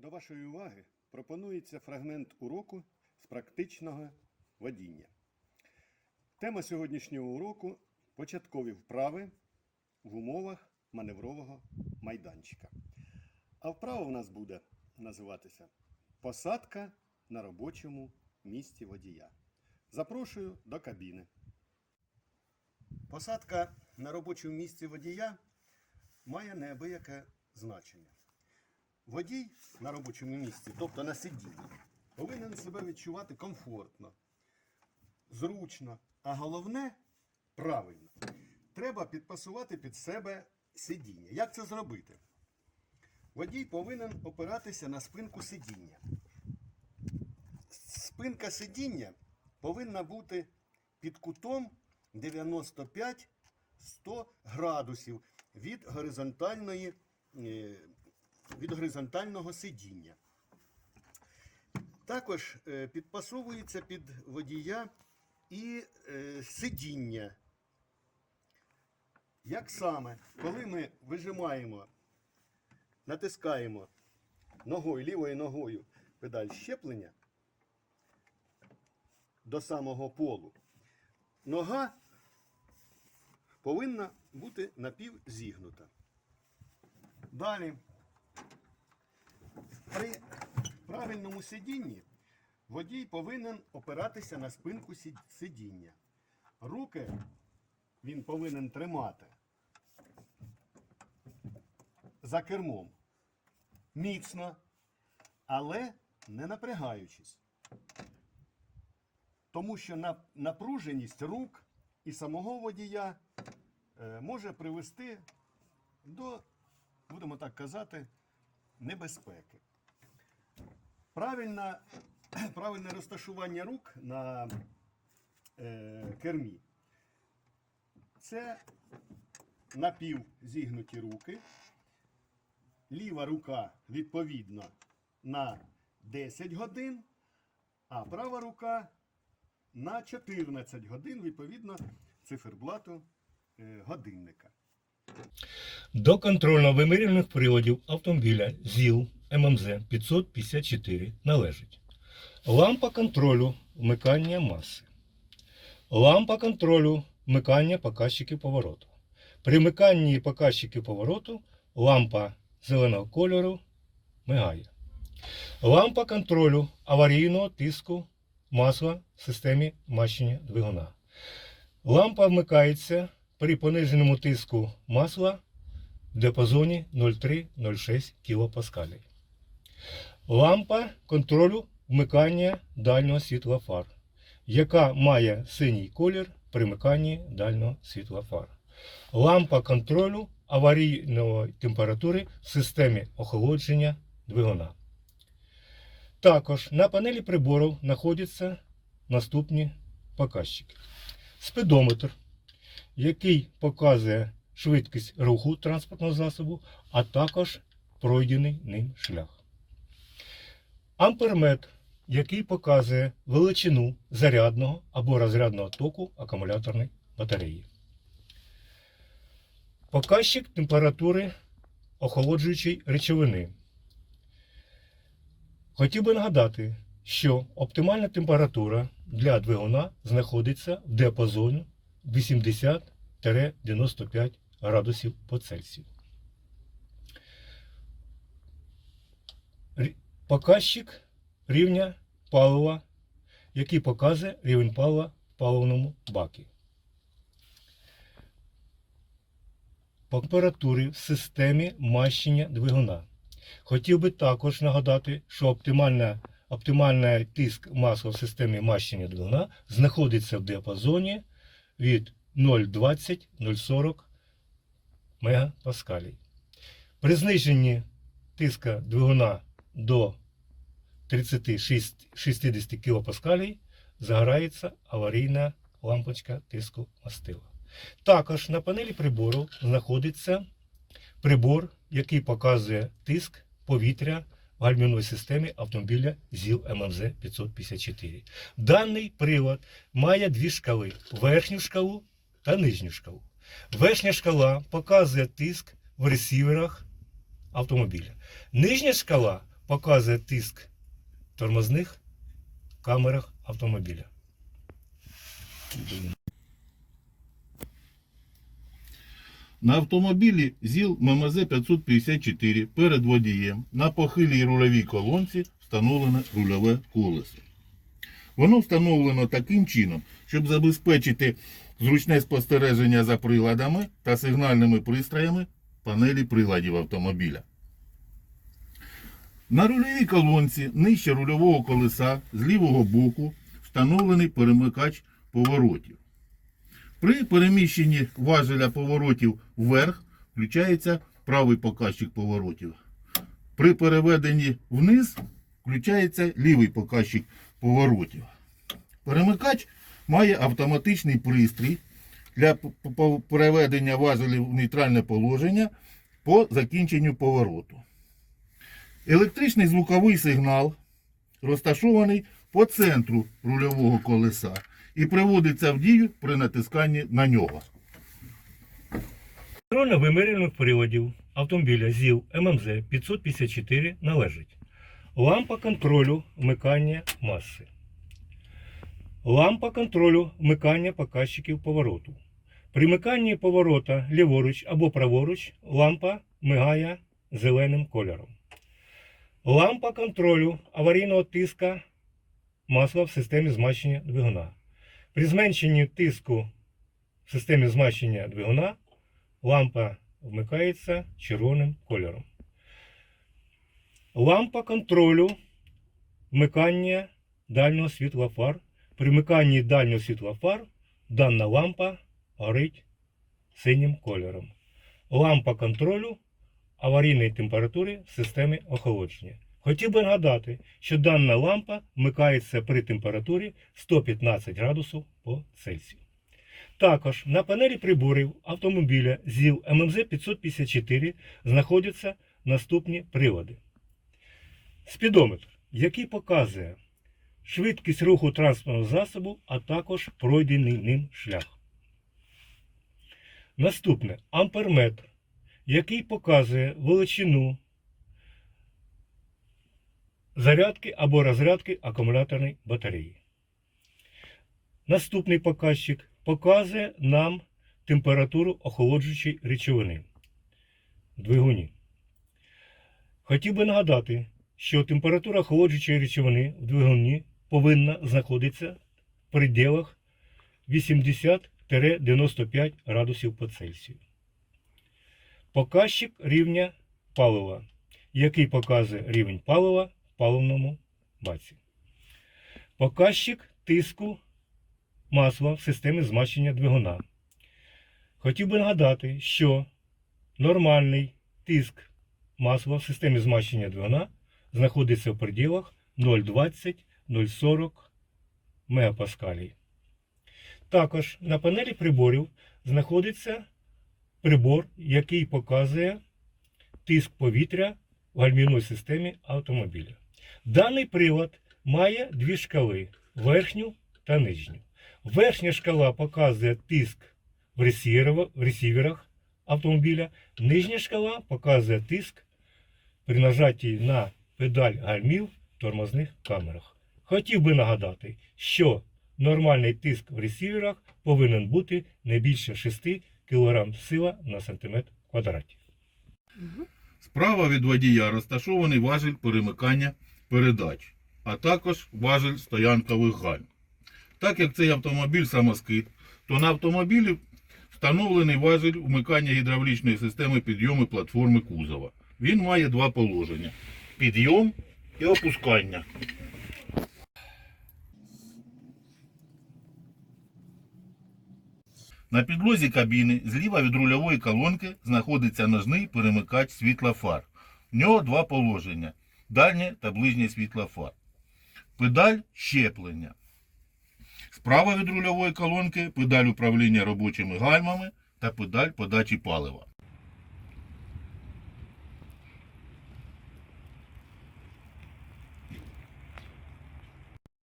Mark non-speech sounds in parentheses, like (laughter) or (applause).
До вашої уваги пропонується фрагмент уроку з практичного водіння. Тема сьогоднішнього уроку початкові вправи в умовах маневрового майданчика. А вправа у нас буде називатися Посадка на робочому місці водія. Запрошую до кабіни. Посадка на робочому місці водія має неабияке значення. Водій на робочому місці, тобто на сидінні, повинен себе відчувати комфортно, зручно, а головне правильно. Треба підпасувати під себе сидіння. Як це зробити? Водій повинен опиратися на спинку сидіння. Спинка сидіння повинна бути під кутом 95-100 градусів від горизонтальної е, від горизонтального сидіння. Також е, підпасовується під водія і е, сидіння. Як саме, коли ми вижимаємо, натискаємо ногою, лівою ногою педаль щеплення до самого полу, нога повинна бути напівзігнута. Далі при правильному сидінні водій повинен опиратися на спинку сидіння. Руки він повинен тримати за кермом міцно, але не напрягаючись. Тому що напруженість рук і самого водія е, може привести до, будемо так казати, небезпеки. Правильне, (clears throat) правильне розташування рук на е, кермі це напівзігнуті руки. Ліва рука відповідно на 10 годин, а права рука на 14 годин відповідно циферблату е, годинника. До контрольно-вимірювальних приладів автомобіля ЗІЛ ММЗ 554 належить лампа контролю вмикання маси, лампа контролю вмикання показчиків повороту. При вмиканні показчиків повороту лампа зеленого кольору мигає. Лампа контролю аварійного тиску масла в системі мащення двигуна. Лампа вмикається при пониженому тиску масла в діапазоні 0,3-0,6 кПа. Лампа контролю вмикання дальнього світла фар, яка має синій колір при вмиканні дальнього світла фар. Лампа контролю аварійної температури в системі охолодження двигуна. Також на панелі приборів знаходяться наступні показчики. Спидометр, який показує швидкість руху транспортного засобу, а також пройдений ним шлях. Амперметр, який показує величину зарядного або розрядного току акумуляторної батареї. Показчик температури охолоджуючої речовини. Хотів би нагадати, що оптимальна температура для двигуна знаходиться в діапазоні 80-95 градусів по Цельсію. Показчик рівня палива, який показує рівень палива в паливному бакі. Температури в системі мащення двигуна. Хотів би також нагадати, що оптимальний тиск масла в системі мащення двигуна знаходиться в діапазоні від 0,20-0,40 мегапаскалій. При зниженні тиска двигуна до 30-60 кілопаскалій загорається аварійна лампочка тиску мастила. Також на панелі прибору знаходиться прибор, який показує тиск повітря в гальмівній системі автомобіля ЗІЛ ММЗ 554. Даний прилад має дві шкали: верхню шкалу та нижню шкалу. Верхня шкала показує тиск в ресіверах автомобіля. Нижня шкала показує тиск в тормозних камерах автомобіля. На автомобілі ЗІЛ ММЗ 554 перед водієм на похилій рульовій колонці встановлене рульове колесо. Воно встановлено таким чином, щоб забезпечити зручне спостереження за приладами та сигнальними пристроями панелі приладів автомобіля. На рульовій колонці нижче рульового колеса з лівого боку встановлений перемикач поворотів. При переміщенні важеля поворотів вверх включається правий показчик поворотів. При переведенні вниз включається лівий показчик поворотів. Перемикач має автоматичний пристрій для переведення важелів в нейтральне положення по закінченню повороту. Електричний звуковий сигнал розташований по центру рульового колеса і приводиться в дію при натисканні на нього. Контрольно вимірюваних приладів автомобіля ЗІЛ ММЗ 554 належить лампа контролю вмикання маси, лампа контролю вмикання показчиків повороту. При миканні поворота ліворуч або праворуч лампа мигає зеленим кольором. Лампа контролю аварійного тиска масла в системі змащення двигуна. При зменшенні тиску в системі змащення двигуна лампа вмикається червоним кольором. Лампа контролю вмикання дальнього світла фар. При вмиканні дальнього світла фар дана лампа горить синім кольором. Лампа контролю аварійної температури в системі охолодження. Хотів би нагадати, що дана лампа вмикається при температурі 115 градусів по Цельсію. Також на панелі приборів автомобіля ЗІЛ ММЗ 554 знаходяться наступні прилади. Спідометр, який показує швидкість руху транспортного засобу, а також пройдений ним шлях. Наступне амперметр, який показує величину зарядки або розрядки акумуляторної батареї. Наступний показчик показує нам температуру охолоджуючої речовини двигуні. Хотів би нагадати, що температура охолоджуючої речовини в двигуні повинна знаходитися в пределах 80-95 градусів по Цельсію. Показчик рівня палива, який показує рівень палива паливному баці. Показчик тиску масла в системі змащення двигуна. Хотів би нагадати, що нормальний тиск масла в системі змащення двигуна знаходиться в пределах 0,20-0,40 мегапаскалій. Також на панелі приборів знаходиться прибор, який показує тиск повітря в гальмівній системі автомобіля. Даний прилад має дві шкали верхню та нижню. Верхня шкала показує тиск в ресіверах автомобіля. Нижня шкала показує тиск при нажатті на педаль гальмів в тормозних камерах. Хотів би нагадати, що нормальний тиск в ресіверах повинен бути не більше 6 кг сила на сантиметр квадраті. Справа від водія розташований важіль перемикання передач, а також важіль стоянкових гальм. Так як цей автомобіль самоскид, то на автомобілі встановлений важіль вмикання гідравлічної системи підйому платформи кузова. Він має два положення: підйом і опускання. На підлозі кабіни зліва від рульової колонки знаходиться ножний перемикач світла фар. В нього два положення: дальнє та ближнє світло фар. Педаль щеплення. Справа від рульової колонки педаль управління робочими гальмами та педаль подачі палива.